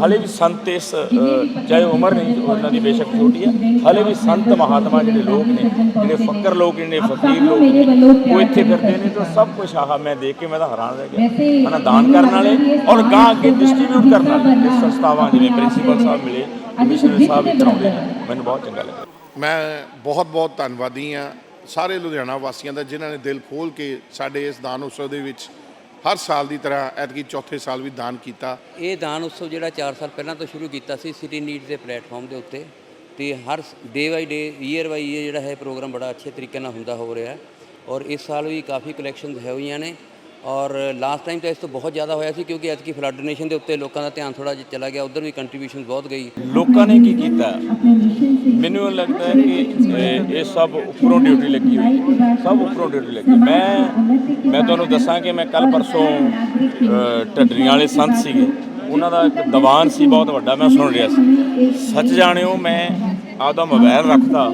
ਹਲੇ ਵੀ ਸੰਤ ਇਸ ਚਾਹੇ ਉਮਰ ਨਹੀਂ ਉਹਨਾਂ ਦੀ ਬੇਸ਼ੱਕ ਛੋਟੀ ਹੈ ਹਲੇ ਵੀ ਸੰਤ ਮਹਾਤਮਾ ਜਿਹੜੇ ਲੋਕ ਨੇ ਜਿਹੜੇ ਫਕਰ ਲੋਕ ਜਿਹੜੇ ਫਕੀਰ ਲੋਕ ਨੇ ਉਹ ਇੱਥੇ ਫਿਰਦੇ ਨੇ ਤਾਂ ਸਭ ਕੁਝ ਆਹ ਮੈਂ ਦੇਖ ਕੇ ਮੈਂ ਤਾਂ ਹੈਰਾਨ ਰਹਿ ਗਿਆ। ਹਨਾ ਦਾਨ ਕਰਨ ਵਾਲੇ ਔਰ ਗਾਂ ਅੱਗੇ ਡਿਸਟ੍ਰੀਬਿਊਟ ਕਰਨ ਵਾਲੇ ਇਹ ਸੰਸਥਾਵਾਂ ਜਿਵੇਂ ਪ੍ਰਿੰਸੀਪਲ ਸਾਹਿਬ ਮਿਲੇ ਕਮਿਸ਼ਨਰ ਸਾਹਿਬ ਵੀ ਕਰਾਉਂਦੇ ਨੇ ਮੈਨੂੰ ਬਹੁਤ ਚੰਗਾ ਲੱਗਾ ਮੈਂ ਬਹੁਤ ਬਹੁਤ ਧੰਨਵਾਦੀ ਹਾਂ ਸਾਰੇ ਲੁਧਿਆਣਾ ਵਾਸੀਆਂ ਦਾ ਜਿਨ੍ਹਾਂ ਨੇ ਦਿਲ ਖੋਲ ਕੇ ਸਾਡੇ ਇਸ ਦਾਨ ਉਤਸਵ ਦੇ ਵਿੱਚ ਹਰ ਸਾਲ ਦੀ ਤਰ੍ਹਾਂ ਐਤਕੀ ਚੌਥੇ ਸਾਲ ਵੀ ਦਾਨ ਕੀਤਾ। ਇਹ ਦਾਨ ਉਤਸਵ ਜਿਹੜਾ 4 ਸਾਲ ਪਹਿਲਾਂ ਤੋਂ ਸ਼ੁਰੂ ਕੀਤਾ ਸੀ ਸਿਟੀ ਨੀਡਸ ਦੇ ਪਲੇਟਫਾਰਮ ਦੇ ਉੱਤੇ। ਤੇ ਹਰ ਡੇ ਬਾਈ ਡੇ ਈਅਰ ਬਾਈ ਈਅਰ ਜਿਹੜਾ ਹੈ ਪ੍ਰੋਗਰਾਮ ਬੜਾ ਅੱਛੇ ਤਰੀਕੇ ਨਾਲ ਹੁੰਦਾ ਹੋ ਰਿਹਾ ਹੈ। ਔਰ ਇਸ ਸਾਲ ਵੀ ਕਾਫੀ ਕਲੈਕਸ਼ਨਸ ਹੈ ਹੋਈਆਂ ਨੇ। ਔਰ ਲਾਸਟ ਟਾਈਮ ਤਾਂ ਇਸ ਤੋਂ ਬਹੁਤ ਜ਼ਿਆਦਾ ਹੋਇਆ ਸੀ ਕਿਉਂਕਿ ਐਤਕੀ ਫਲੱਡ ਡੋਨੇਸ਼ਨ ਦੇ ਉੱਤੇ ਲੋਕਾਂ ਦਾ ਧਿਆਨ ਥੋੜਾ ਜਿਹਾ ਚਲਾ ਗਿਆ ਉਧਰ ਵੀ ਕੰਟਰੀਬਿਊਸ਼ਨ ਬਹੁਤ ਗਈ। ਲੋਕਾਂ ਨੇ ਕੀ ਕੀਤਾ? ਮੈਨੂੰ ਲੱਗਦਾ ਹੈ ਕਿ ਇਹ- ਇਹ ਸਭ ਉੱਪਰੋਂ ਡਿਊਟੀ ਲੱਗੀ ਹੋਈ ਸਭ ਉੱਪਰੋਂ ਡਿਊਟੀ ਲੱਗੀ ਮੈਂ ਮੈਂ ਤੁਹਾਨੂੰ ਦੱਸਾਂ ਕਿ ਮੈਂ ਕੱਲ ਪਰਸੋਂ ਅ, ਢੱਡਰੀਆਂ ਵਾਲੇ ਸੰਤ ਸੀਗੇ। ਉਹਨਾਂ ਦਾ ਇੱਕ ਦੀਵਾਨ ਸੀ ਬਹੁਤ ਵੱਡਾ ਮੈਂ ਸੁਣ ਰਿਹਾ ਸੀ। ਸੱਚ ਜਾਣਿਓ ਮੈਂ ਆਪਦਾ ਮੋਬਾਈਲ ਰੱਖਦਾ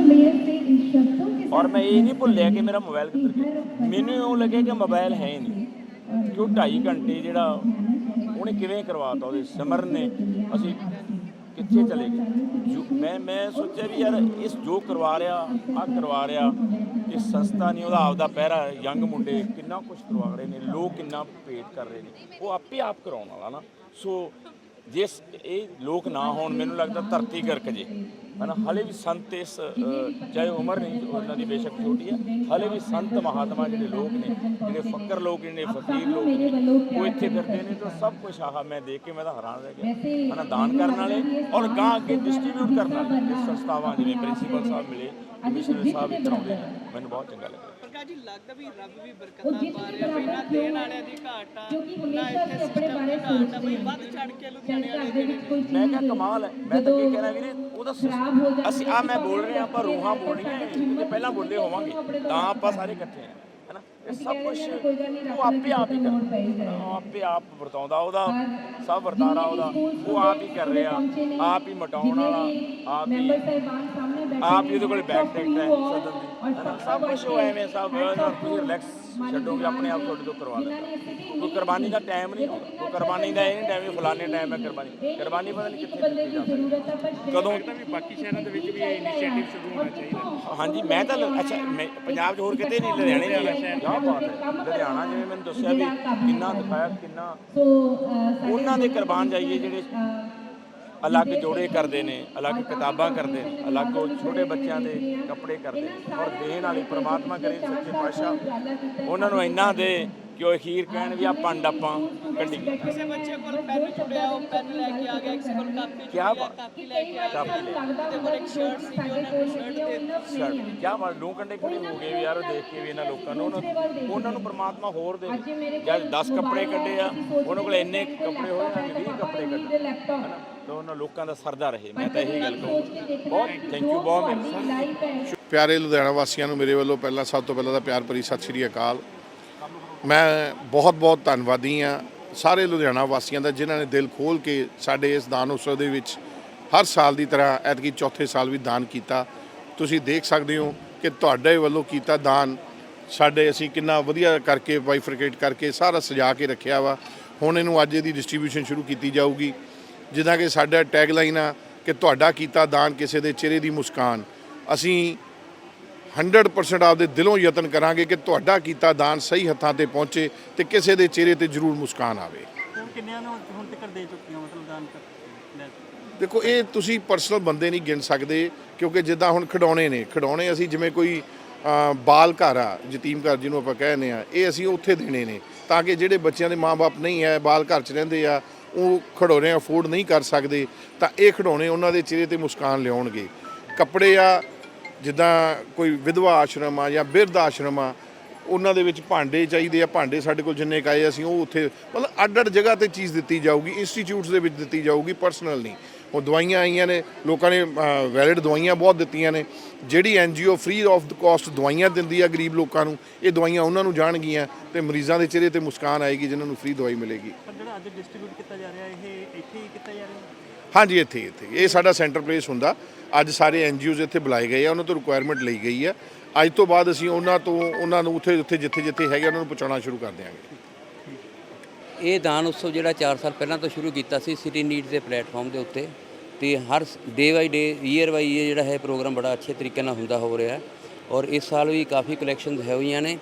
ਔਰ ਮੈਂ ਇਹ ਨਹੀਂ ਭੁੱਲਿਆ ਕਿ ਮੇਰਾ ਮੋਬਾਈਲ ਕਿੱਧਰ ਗਿਆ। ਮੈਨੂੰ ਇਉਂ ਲੱਗਿਆ ਕਿ ਮੋਬਾਈਲ ਹੈ ਹੀ ਕਿ ਉਹ 2.5 ਘੰਟੇ ਜਿਹੜਾ ਉਹਨੇ ਕਿਵੇਂ ਕਰਵਾਤਾ, ਉਹਦੇ ਸਿਮਰਨ ਨੇ, ਅਸੀਂ ਕਿੱਥੇ ਚਲੇ ਗਏ? ਮੈਂ ਮੈਂ ਸੋਚਿਆ ਵੀ ਯਾਰ ਇਸ ਜੋ ਕਰਵਾ ਰਿਹਾ ਆ ਕਰਵਾ ਰਿਹਾ, ਇਹ ਸੰਸਥਾ ਨਹੀਂ, ਉਹਦਾ ਆਪਦਾ ਪਹਿਰਾ ਯੰਗ ਮੁੰਡੇ ਕਿੰਨਾ ਕੁਝ ਕਰਵਾ ਰਹੇ ਨੇ, ਲੋਕ ਕਿੰਨਾ ਪੇਟ ਕਰ ਰਹੇ ਨੇ, ਉਹ ਆਪੇ ਆਪ ਕਰਾਉਣ ਵਾਲਾ ਨਾ। ਸੋ ਜਿਸ ਇਹ ਲੋਕ ਨਾ ਹੋਣ, ਮੈਨੂੰ ਲੱਗਦਾ ਧਰਤੀ ਗਰਕ ਜੇ। ਹਨਾ ਹਲੇ ਵੀ ਸੰਤ ਇਸ ਚਾਹੇ ਉਮਰ ਨਹੀਂ ਉਹਨਾਂ ਦੀ ਬੇਸ਼ੱਕ ਛੋਟੀ ਹੈ ਹਲੇ ਵੀ ਸੰਤ ਮਹਾਤਮਾ ਜਿਹੜੇ ਲੋਕ ਨੇ ਜਿਹੜੇ ਫਕਰ ਲੋਕ ਜਿਹੜੇ ਫਕੀਰ ਲੋਕ ਨੇ ਉਹ ਇੱਥੇ ਫਿਰਦੇ ਨੇ ਤਾਂ ਸਭ ਕੁਝ ਆਹ ਮੈਂ ਦੇਖ ਕੇ ਮੈਂ ਤਾਂ ਹੈਰਾਨ ਰਹਿ ਗਿਆ। ਹਨਾ ਦਾਨ ਕਰਨ ਵਾਲੇ ਔਰ ਗਾਂ ਅੱਗੇ ਡਿਸਟ੍ਰੀਬਿਊਟ ਕਰਨ ਵਾਲੇ ਇਹ ਸੰਸਥਾਵਾਂ ਜਿਵੇਂ ਪ੍ਰਿੰਸੀਪਲ ਸਾਹਿਬ ਮਿਲੇ ਕਮਿਸ਼ਨਰ ਸਾਹਿਬ ਵੀ ਕਰਾਉਂਦੇ ਨੇ ਮੈਨੂੰ ਬਹੁਤ ਚੰਗਾ ਲੱਗਾ ਪ੍ਰਕਾਸ਼ ਜੀ ਲੱਗਦਾ ਵੀ ਰੱਬ ਵੀ ਬਰਕਤਾਂ ਪਾ ਰਿਹਾ ਬਈ ਨਾ ਦੇਣ ਵਾਲਿਆਂ ਦੀ ਘਾਟ ਆ ਨਾ ਇੱਥੇ ਸਿਸਟਮ ਦੀ ਘਾਟ ਆ ਬਈ ਵੱਧ ਚੜ ਕੇ ਲੁਧਿਆਣੇ ਵਾਲੇ ਜਿਹੜੇ ਨੇ। ਮੈਂ ਕਿਹਾ ਕਮਾਲ ਹੈ ਮੈਂ ਤਾਂ ਕੀ ਕਹਿਣਾ ਵੀਰੇ ਉਹਦਾ ਸਿਸ- ਅਸੀਂ ਆ ਮੈਂ ਬੋਲ ਰਿਹਾ ਆਪਾਂ ਰੂਹਾਂ ਬੋਲਣੀਆਂ ਜੇ ਪਹਿਲਾਂ ਬੋਲੇ ਹੋਵਾਂਗੇ ਤਾਂ ਆਪਾਂ ਸਾਰੇ ਇਕੱਠੇ ਆ ਹੈਨਾ ਇਹ ਸਭ ਕੁਝ ਉਹ ਆਪੇ ਆਪ ਹੀ ਕਰਦਾ ਉਹ ਆਪੇ ਆਪ ਵਰਤਾਉਂਦਾ ਉਹਦਾ ਸਭ ਵਰਤਾਰਾ ਉਹਦਾ ਉਹ ਆਪ ਹੀ ਕਰ ਰਿਹਾ ਆਪ ਹੀ ਮਟਾਉਣ ਵਾਲਾ ਆਪ ਹੀ ਆਪ ਹੀ ਉਹਦੇ ਕੋਲ ਬੈਕ ਟੈਕਟ ਹੈ ਸਦਨ ਦੀ ਸਭ ਕੁਝ ਉਹ ਐਵੇਂ ਸਭ ਤੁਸੀਂ ਰਿਲੈਕਸ ਛੱਡੋਗੇ ਆਪਣੇ ਆਪ ਤੁਹਾਡੇ ਤੋਂ ਕਰਵਾ ਲੈਂਦਾ ਕੋਈ ਕੁਰਬਾਨੀ ਦਾ ਟਾਈਮ ਨਹੀਂ ਆਉਂਦਾ ਕੋਈ ਕੁਰਬਾਨੀ ਦਾ ਇਹ ਨਹੀਂ ਟਾਈਮ ਵੀ ਫਲਾਣੇ ਟਾਈਮ ਹੈ ਕੁਰਬਾਨੀ। ਕੁਰਬਾਨੀ ਪਤਾ ਨਹੀਂ ਕਿੱਥੇ ਕੀਤੀ ਜਾ ਸਕਦੀ ਕਦੋਂ? ਵੀ ਬਾਕੀ ਸ਼ਹਿਰਾਂ ਦੇ ਵਿੱਚ ਵੀ ਇਹ ਇਨੀਸ਼ੀਏਟਿਵ ਸ਼ੁਰੂ ਹੋਣਾ ਚਾਹੀਦਾ। ਹਾਂਜੀ ਮੈਂ ਤਾਂ ਅੱਛਾ ਮੈਂ ਪੰਜਾਬ 'ਚ ਹੋਰ ਕਿਤੇ ਨਹੀਂ ਲੁਧਿਆਣੇ 'ਚ ਹੀ ਹੈ ਕਿਆ ਬਾਤ ਹੈ। ਲੁਧਿਆਣਾ ਜਿਵੇਂ ਮੈਨੂੰ ਦੱਸਿਆ ਵੀ ਕਿੰਨਾ ਦਿਖਾਇਆ ਕਿੰਨਾ ਉਹਨਾਂ ਦੇ ਕੁਰਬਾਨ ਜਾਈਏ ਜਿਹੜੇ ਅਲੱਗ ਜੋੜੇ ਕਰਦੇ ਨੇ, ਅਲੱਗ ਕਿਤਾਬਾਂ ਕਰਦੇ ਨੇ ਅਲੱਗ ਉਹ ਛੋਟੇ ਬੱਚਿਆਂ ਦੇ ਕੱਪੜੇ ਕਰਦੇ ਨੇ। ਔਰ ਦੇਣ ਵਾਲੀ ਪ੍ਰਮਾਤਮਾ ਕਰੇ ਸੱਚੇ ਪਾਤਸ਼ਾਹ, ਉਹਨਾਂ ਨੂੰ ਇੰਨਾ ਦੇ ਕਿ ਉਹ ਅਖੀਰ ਕਹਿਣ ਵੀ ਆ ਪੰਡ ਆਪਾਂ ਕੱਢੀ। ਕਿਸੇ ਬੱਚੇ ਕੋਲ ਪੈਨ ਚੁੜਿਆ ਉਹ ਪੈਨ ਲੈ ਕੇ ਆ ਗਿਆ ਕਿਸੇ ਕੋਲ ਕਾਪੀ ਕਿਆ ਬਾਤ। ਕਾਪੀ ਲੈ ਕੇ ਆ ਕਾਪੀ ਗਿਆ ਲੈ। ਉਹਦੇ ਕੋਲ ਇੱਕ ਸ਼ਰਟ ਸੀ ਉਹਨਾਂ ਨੂੰ ਸ਼ਰਟ ਦੇ ਸਰ ਕਿਆ ਬਾਤ ਲੋ ਕੰਡੇ ਖੜੇ ਹੋ ਗਏ ਵੀ ਯਾਰ ਦੇਖ ਕੇ ਵੀ ਇਹਨਾਂ ਲੋਕਾਂ ਨੂੰ ਉਹਨਾਂ ਉਹਨਾਂ ਨੂੰ ਪ੍ਰਮਾਤਮਾ ਹੋਰ ਦੇ ਜਦ 10 ਕੱਪੜੇ ਕੱਢੇ ਆ ਉਹਨਾਂ ਕੋਲ ਇੰਨੇ ਕੱਪੜੇ ਹੋਏ ਨਾ 20 ਕੱਪੜੇ ਕੱਢੇ। ਹਨਾ? ਤਾਂ ਉਹਨਾਂ ਲੋਕਾਂ ਦਾ ਸਰਦਾ ਰਹੇ ਮੈਂ ਤਾਂ ਇਹੀ ਗੱਲ ਕਹੂੰ। ਬਹੁਤ ਥੈਂਕ ਯੂ ਬਹੁਤ ਮਿਹਰਬਾਨੀ। ਪਿਆਰੇ ਲੁਧਿਆਣਾ ਵਾਸੀਆਂ ਨੂੰ ਮੇਰੇ ਵੱਲੋਂ ਪਹਿਲਾਂ ਸਭ ਤੋਂ ਪਹਿਲਾਂ ਤਾਂ ਪਿਆਰ ਭਰੀ ਸਤਿ ਸ਼੍ਰੀ ਅਕਾਲ। ਮੈਂ ਬਹੁਤ ਬਹੁਤ ਧੰਨਵਾਦੀ ਹਾਂ ਸਾਰੇ ਲੁਧਿਆਣਾ ਵਾਸੀਆਂ ਦਾ ਜਿਨ੍ਹਾਂ ਨੇ ਦਿਲ ਖੋਲ ਕੇ ਸਾਡੇ ਇਸ ਦਾਨ ਉਤਸਵ ਦੇ ਵਿੱਚ ਹਰ ਸਾਲ ਦੀ ਤਰ੍ਹਾਂ ਐਤਕੀ ਚੌਥੇ ਸਾਲ ਵੀ ਦਾਨ ਕੀਤਾ। ਤੁਸੀਂ ਦੇਖ ਸਕਦੇ ਹੋ ਕਿ ਤੁਹਾਡੇ ਵੱਲੋਂ ਕੀਤਾ ਦਾਨ ਸਾਡੇ ਅਸੀਂ ਕਿੰਨਾ ਵਧੀਆ ਕਰਕੇ ਬਾਈਫਰਕੇਟ ਕਰਕੇ ਸਾਰਾ ਸਜਾ ਕੇ ਰੱਖਿਆ ਵਾ। ਹੁਣ ਇਹਨੂੰ ਅੱਜ ਇਹਦੀ ਡਿਸਟ੍ਰੀਬਿਊਸ਼ਨ ਸ਼ੁਰੂ ਕੀਤੀ ਜਾਊਗੀ। ਜਿੱਦਾਂ ਕਿ ਸਾਡਾ ਟੈਗਲਾਈਨ ਆ ਕਿ ਤੁਹਾਡਾ ਕੀਤਾ ਦਾਨ ਕਿਸੇ ਦੇ ਚਿਹਰੇ ਦੀ ਮੁਸਕਾਨ। ਅਸੀਂ 100% ਆਪਦੇ ਦਿਲੋਂ ਯਤਨ ਕਰਾਂਗੇ ਕਿ ਤੁਹਾਡਾ ਕੀਤਾ ਦਾਨ ਸਹੀ ਹੱਥਾਂ ਤੇ ਪਹੁੰਚੇ ਤੇ ਕਿਸੇ ਦੇ ਚਿਹਰੇ ਤੇ ਜ਼ਰੂਰ ਮੁਸਕਾਨ ਆਵੇ। ਹੁਣ ਕਿੰਨਿਆਂ ਨੂੰ ਹੁਣ ਤੱਕ ਦੇ ਚੁੱਕੀਆਂ ਮਤਲਬ ਦਾਨ ਕਰ ਲੈ ਦੇਖੋ ਇਹ ਤੁਸੀਂ ਪਰਸਨਲ ਬੰਦੇ ਨਹੀਂ ਗਿਣ ਸਕਦੇ ਕਿਉਂਕਿ ਜਿੱਦਾਂ ਹੁਣ ਖਿਡੌਣੇ ਨੇ। ਖਿਡੌਣੇ ਅਸੀਂ ਜਿਵੇਂ ਕੋਈ ਬਾਲ ਘਰ ਆ ਯਤੀਮ ਘਰ ਜਿਹਨੂੰ ਆਪਾਂ ਕਹਿੰਦੇ ਆ ਇਹ ਅਸੀਂ ਉੱਥੇ ਦੇਣੇ ਨੇ। ਤਾਂ ਕਿ ਜਿਹੜੇ ਬੱਚਿਆਂ ਦੇ ਮਾਪੇ ਨਹੀਂ ਹੈ ਬਾਲ ਘਰ 'ਚ ਰਹਿੰਦੇ ਆ ਉਹ ਖਿਡੌਣੇ ਅਫੋਰਡ ਨਹੀਂ ਕਰ ਸਕਦੇ ਤਾਂ ਇਹ ਖਿਡੌਣੇ ਉਹਨਾਂ ਦੇ ਚਿਹਰੇ ਤੇ ਮੁਸਕਾਨ ਲਿਆਉਣਗੇ। ਕੱਪੜੇ ਆ ਜਿੱਦਾਂ ਕੋਈ ਵਿਧਵਾ ਆਸ਼ਰਮ ਆ ਜਾਂ ਬਿਰਧ ਆਸ਼ਰਮ ਆ, ਉਹਨਾਂ ਦੇ ਵਿੱਚ ਭਾਂਡੇ ਚਾਹੀਦੇ ਆ, ਭਾਂਡੇ ਸਾਡੇ ਕੋਲ ਜਿੰਨੇ ਕਾਏ ਅਸੀਂ ਉਹ ਉੱਥੇ ਮਤਲਬ ਅੱਡ ਅੱਡ ਜਗ੍ਹਾ ਤੇ ਚੀਜ਼ ਦਿੱਤੀ ਜਾਊਗੀ ਇੰਸਟੀਚਿਊਟਸ ਦੇ ਵਿੱਚ ਦਿੱਤੀ ਜਾਊਗੀ ਪਰਸਨਲ ਨਹੀਂ। ਉਹ ਦਵਾਈਆਂ ਆਈਆਂ ਨੇ, ਲੋਕਾਂ ਨੇ ਵੈਲਿਡ ਦਵਾਈਆਂ ਬਹੁਤ ਦਿੱਤੀਆਂ ਨੇ, ਜਿਹੜੀ NGO free of the cost ਦਵਾਈਆਂ ਦਿੰਦੀ ਆ ਗਰੀਬ ਲੋਕਾਂ ਨੂੰ, ਇਹ ਦਵਾਈਆਂ ਉਹਨਾਂ ਨੂੰ ਜਾਣਗੀਆਂ ਤੇ ਮਰੀਜ਼ਾਂ ਦੇ ਚਿਹਰੇ ਤੇ ਮੁਸਕਾਨ ਆਏਗੀ, ਜਿਨ੍ਹਾਂ ਨੂੰ ਫ੍ਰੀ ਦਵਾਈ ਮਿਲੇਗੀ। ਪਰ ਜਿਹੜਾ ਅੱਜ ਡਿਸਟ੍ਰੀਬਿਊਟ ਕੀਤਾ ਜਾ ਰਿਹਾ, ਇਹ ਇੱਥੇ ਹੀ ਕੀਤਾ ਜਾ ਰਿਹਾ? ਹਾਂਜੀ, ਇੱਥੇ ਇੱਥੇ ਇਹ ਸਾਡਾ ਸੈਂਟਰ ਪਲੇਸ ਹੁੰਦਾ। ਅੱਜ ਸਾਰੇ ਐਨਜੀਓਜ਼ ਇੱਥੇ ਬੁਲਾਏ ਗਏ ਆ, ਉਹਨਾਂ ਤੋਂ ਰਿਕੁਆਇਰਮੈਂਟ ਲਈ ਗਈ ਆ। ਅੱਜ ਤੋਂ ਬਾਅਦ ਅਸੀਂ ਉਹਨਾਂ ਤੋਂ, ਉਹਨਾਂ ਨੂੰ ਉੱਥੇ ਉੱਥੇ ਜਿੱਥੇ ਜਿੱਥੇ ਹੈਗੇ ਉਹਨਾਂ ਨੂੰ ਪਹੁੰਚਾਉਣਾ ਸ਼ੁਰੂ ਕਰ ਦਿਆਂਗੇ। ਇਹ ਦਾਨ ਉਤਸਵ ਜਿਹੜਾ 4 ਸਾਲ ਪਹਿਲਾਂ ਤੋਂ ਸ਼ੁਰੂ ਕੀਤਾ ਸੀ ਸਿਟੀ ਨੀਡਸ ਦੇ ਪਲੇਟਫਾਰਮ ਦੇ ਉੱਤੇ, ਤੇ ਹਰ ਡੇ ਬਾਈ ਡੇ ਈਅਰ ਬਾਈ ਈਅਰ ਜਿਹੜਾ ਹੈ ਪ੍ਰੋਗਰਾਮ ਬੜਾ ਅੱਛੇ ਤਰੀਕੇ ਨਾਲ ਹੁੰਦਾ, ਹੋ ਰਿਹਾ ਹੈ। ਔਰ ਇਸ ਸਾਲ ਵੀ ਕਾਫੀ ਕਲੈਕਸ਼ਨਸ ਹੈ ਹੋਈਆਂ ਨੇ।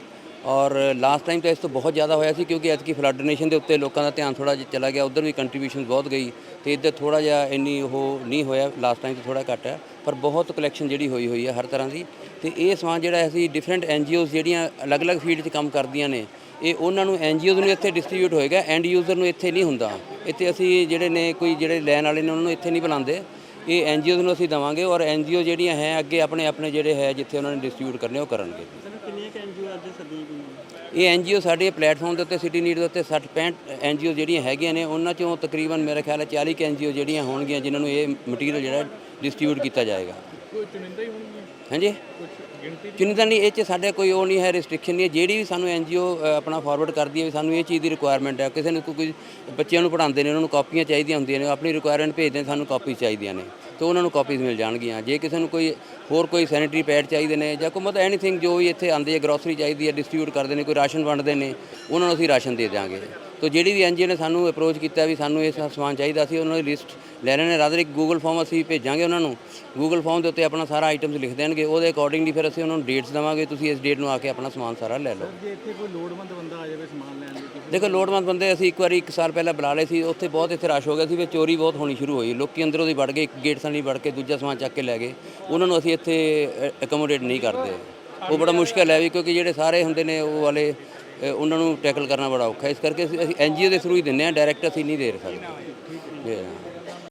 ਔਰ ਲਾਸਟ ਟਾਈਮ ਤਾਂ ਇਸ ਤੋਂ ਬਹੁਤ ਜ਼ਿਆਦਾ ਹੋਇਆ ਸੀ, ਕਿਉਂਕਿ ਐਤਕੀ ਫਲੱਡ ਡੋਨੇਸ਼ਨ ਦੇ ਉੱਤੇ ਲੋਕਾਂ ਦਾ ਧਿਆਨ ਥੋੜਾ ਜਿਹਾ ਚਲਾ ਗਿਆ, ਉਧਰ ਵੀ ਕੰਟਰੀਬਿਊਸ਼ਨ ਬਹੁਤ ਗਈ। ਤੇ ਇੱਧਰ ਥੋੜਾ ਜਿਹਾ ਇੰਨੀ ਉਹ ਨਹੀਂ ਹੋਇਆ ਲਾਸਟ ਟਾਈਮ ਤੋਂ ਥੋੜਾ ਘੱਟ ਹੈ, ਪਰ ਬਹੁਤ ਕਲੈਕਸ਼ਨ ਜਿਹੜੀ ਹੋਈ ਹੋਈ ਹੈ ਹਰ ਤਰ੍ਹਾਂ ਦੀ। ਤੇ ਇਹ ਸਮਾਨ ਜਿਹੜਾ ਅਸੀਂ ਡਿਫਰੈਂਟ ਐਨਜੀਓਜ਼ ਜਿਹੜੀਆਂ ਅਲੱਗ-ਅਲੱਗ ਫੀਲਡ 'ਚ ਕੰਮ ਕਰਦੀਆਂ ਨੇ, ਇਹ ਉਹਨਾਂ ਨੂੰ ਐਨਜੀਓਜ਼ ਨੂੰ ਇੱਥੇ ਡਿਸਟ੍ਰੀਬਿਊਟ ਹੋਏਗਾ ਐਂਡ ਯੂਜ਼ਰ ਨੂੰ ਇੱਥੇ ਨਹੀਂ ਹੁੰਦਾ। ਇੱਥੇ ਅਸੀਂ ਜਿਹੜੇ ਨੇ ਕੋਈ ਜਿਹੜੇ ਲੈਣ ਵਾਲੇ ਨੇ ਉਹਨਾਂ ਨੂੰ ਇੱਥੇ ਨਹੀਂ ਬੁਲਾਉਂਦੇ। ਇਹ ਐਨਜੀਓਜ਼ ਨੂੰ ਅਸੀਂ ਦਵਾਂਗੇ ਔਰ ਐਨਜੀਓ ਜਿਹੜੀਆਂ ਹੈ, ਅੱਗੇ ਆਪਣੇ ਆਪਣੇ ਜਿਹੜੇ ਹੈ ਜਿੱਥੇ ਉਹਨਾਂ ਨੇ ਡਿਸਟ੍ਰੀਬਿਊਟ ਕਰਨੇ, ਉਹ ਕਰਨਗੇ ਸਰ ਕਿੰਨੀਆਂ ਕਿ ਐਨਜੀਓ ਅੱਜ ਸੱਦੀਆਂ ਗਈਆਂ ਇਹ ਐਨਜੀਓ ਸਾਡੇ ਪਲੇਟਫਾਰਮ ਦੇ ਉੱਤੇ ਸਿਟੀ ਨੀਡ ਦੇ ਉੱਤੇ 60 65 ਐਨਜੀਓ ਜਿਹੜੀਆਂ ਹੈਗੀਆਂ ਨੇ ਉਹਨਾਂ ਚੋਂ ਤਕਰੀਬਨ ਮੇਰਾ ਖਿਆਲ ਹੈ 40 ਕੁ ਐਨਜੀਓ ਜਿਹੜੀਆਂ ਹੋਣਗੀਆਂ ਜਿਨ੍ਹਾਂ ਨੂੰ ਇਹ ਮਟੀਰੀਅਲ ਜਿਹੜਾ ਡਿਸਟ੍ਰੀਬਿਊਟ ਕੀਤਾ ਜਾਏਗਾ। ਕੋਈ ਚੁਣਿੰਦਾ ਹੀ ਹੋਣਗੀਆਂ? ਹਾਂਜੀ? ਚੁਣਿੰਦਾ ਨਹੀਂ ਇਹ ਚ ਸਾਡੇ ਕੋਈ ਉਹ ਨਹੀਂ ਹੈ ਰੈਸਟ੍ਰਿਕਸ਼ਨ ਨਹੀਂ ਹੈ। ਜਿਹੜੀ ਵੀ ਸਾਨੂੰ ਐਨਜੀਓ ਆਪਣਾ ਫਾਰਵਰਡ ਕਰਦੀ ਹੈ ਵੀ ਸਾਨੂੰ ਇਹ ਚੀਜ਼ ਦੀ ਰਿਕੁਆਇਰਮੈਂਟ ਹੈ। ਕਿਸੇ ਨੂੰ ਕੋਈ- ਬੱਚਿਆਂ ਨੂੰ ਪੜ੍ਹਾਉਂਦੇ ਨੇ ਉਹਨਾਂ ਨੂੰ ਕਾਪੀਆਂ ਚਾਹੀਦੀਆਂ ਹੁੰਦੀਆਂ ਨੇ ਆਪਣੀ ਰਿਕੁਆਇਰਮੈਂਟ ਭੇਜਦੇ ਨੇ ਸਾਨੂੰ ਕਾਪੀ ਚਾਹੀਦੀਆਂ ਨੇ। ਤੇ ਉਹਨਾਂ ਨੂੰ ਕਾਪੀਜ਼ ਮਿਲ ਜਾਣਗੀਆਂ। ਜੇ ਕਿਸੇ ਨੂੰ ਕੋਈ ਹੋਰ ਕੋਈ ਸੈਨੀਟਰੀ ਪੈਡ ਚਾਹੀਦੇ ਨੇ ਜਾਂ ਕੋਈ ਮਤਲਬ ਐਨੀਥਿੰਗ ਜੋ ਵੀ ਇੱਥੇ ਆਉਂਦੀ ਹੈ ਗਰੋਸਰੀ ਚਾਹੀਦੀ ਹੈ ਡਿਸਟ੍ਰੀਬਿਊਟ ਕਰਦੇ ਨੇ, ਕੋਈ ਰਾਸ਼ਨ ਵੰਡਦੇ ਨੇ, ਉਹਨਾਂ ਨੂੰ ਅਸੀਂ ਰਾਸ਼ਨ ਦੇ ਦਿਆਂਗੇ। ਤੋ ਜਿਹੜੀ ਵੀ ਐਨਜੀਓ ਨੇ ਸਾਨੂੰ ਅਪਰੋਚ ਕੀਤਾ ਵੀ ਸਾਨੂੰ ਇਹ ਸਮਾਨ ਚਾਹੀਦਾ ਸੀ ਉਹਨਾਂ ਦੀ ਲਿਸਟ ਲੈ ਰਹੇ ਨੇ ਰਾਦਰ ਇੱਕ ਗੂਗਲ ਫਾਰਮ ਅਸੀਂ ਭੇਜਾਂਗੇ ਉਹਨਾਂ ਨੂੰ। ਗੂਗਲ ਫਾਰਮ ਦੇ ਉੱਤੇ ਆਪਣਾ ਸਾਰਾ ਆਈਟਮਸ ਲਿਖ ਦੇਣਗੇ। ਉਹਦੇ ਅਕੋਰਡਿੰਗਲੀ ਫਿਰ ਅਸੀਂ ਉਹਨਾਂ ਨੂੰ ਡੇਟਸ ਦੇਵਾਂਗੇ। ਤੁਸੀਂ ਇਸ ਡੇਟ ਨੂੰ ਆ ਕੇ ਆਪਣਾ ਸਮਾਨ ਸਾਰਾ ਲੈ ਲਓ। ਜੇ ਇੱਥੇ ਕੋਈ ਲੋੜਵੰਦ ਬੰਦਾ ਆ ਜਾਵੇ ਸਮਾਨ ਲੈਣ ਲਈ ਦੇਖੋ ਲੋੜਵੰਦ ਬੰਦੇ ਅਸੀਂ ਇੱਕ ਵਾਰੀ ਇੱਕ ਸਾਲ ਪਹਿਲਾਂ ਬੁਲਾ ਲਏ ਸੀ। ਉੱਥੇ ਬਹੁਤ ਇੱਥੇ ਰਸ਼ ਹੋ ਗਿਆ ਸੀ ਫਿਰ ਚੋਰੀ ਬਹੁਤ ਹੋਣੀ ਸ਼ੁਰੂ ਹੋਈ। ਲੋਕੀ ਅੰਦਰੋਂ ਦੀ ਵੜ ਗਏ ਇੱਕ ਗੇਟ ਸਾਨੀ ਵੜ ਕੇ ਦੂਜਾ ਸਮਾਨ ਚੱਕ ਕੇ ਲੈ ਗਏ। ਉਹਨਾਂ ਨੂੰ ਅਸੀਂ ਇੱਥੇ ਅਕਮੋਡੇਟ ਨਹੀਂ ਕਰਦੇ। ਉਹ ਬੜਾ ਮੁਸ਼ਕਲ ਹੈ ਵੀ ਕਿਉਂਕਿ ਜਿਹੜੇ ਸਾਰੇ ਹੁੰਦੇ ਨੇ ਉਹ ਵਾਲੇ ਉਹਨਾਂ ਨੂੰ ਟੈਕਲ ਕਰਨਾ ਬੜਾ ਔਖਾ। ਇਸ ਕਰਕੇ ਅਸੀਂ ਐਨਜੀਓ ਦੇ ਥਰੂ ਹੀ ਦਿੰਦੇ ਹਾਂ ਡਾਇਰੈਕਟ ਅਸੀਂ ਨਹੀਂ ਦੇ ਸਕਦੇ।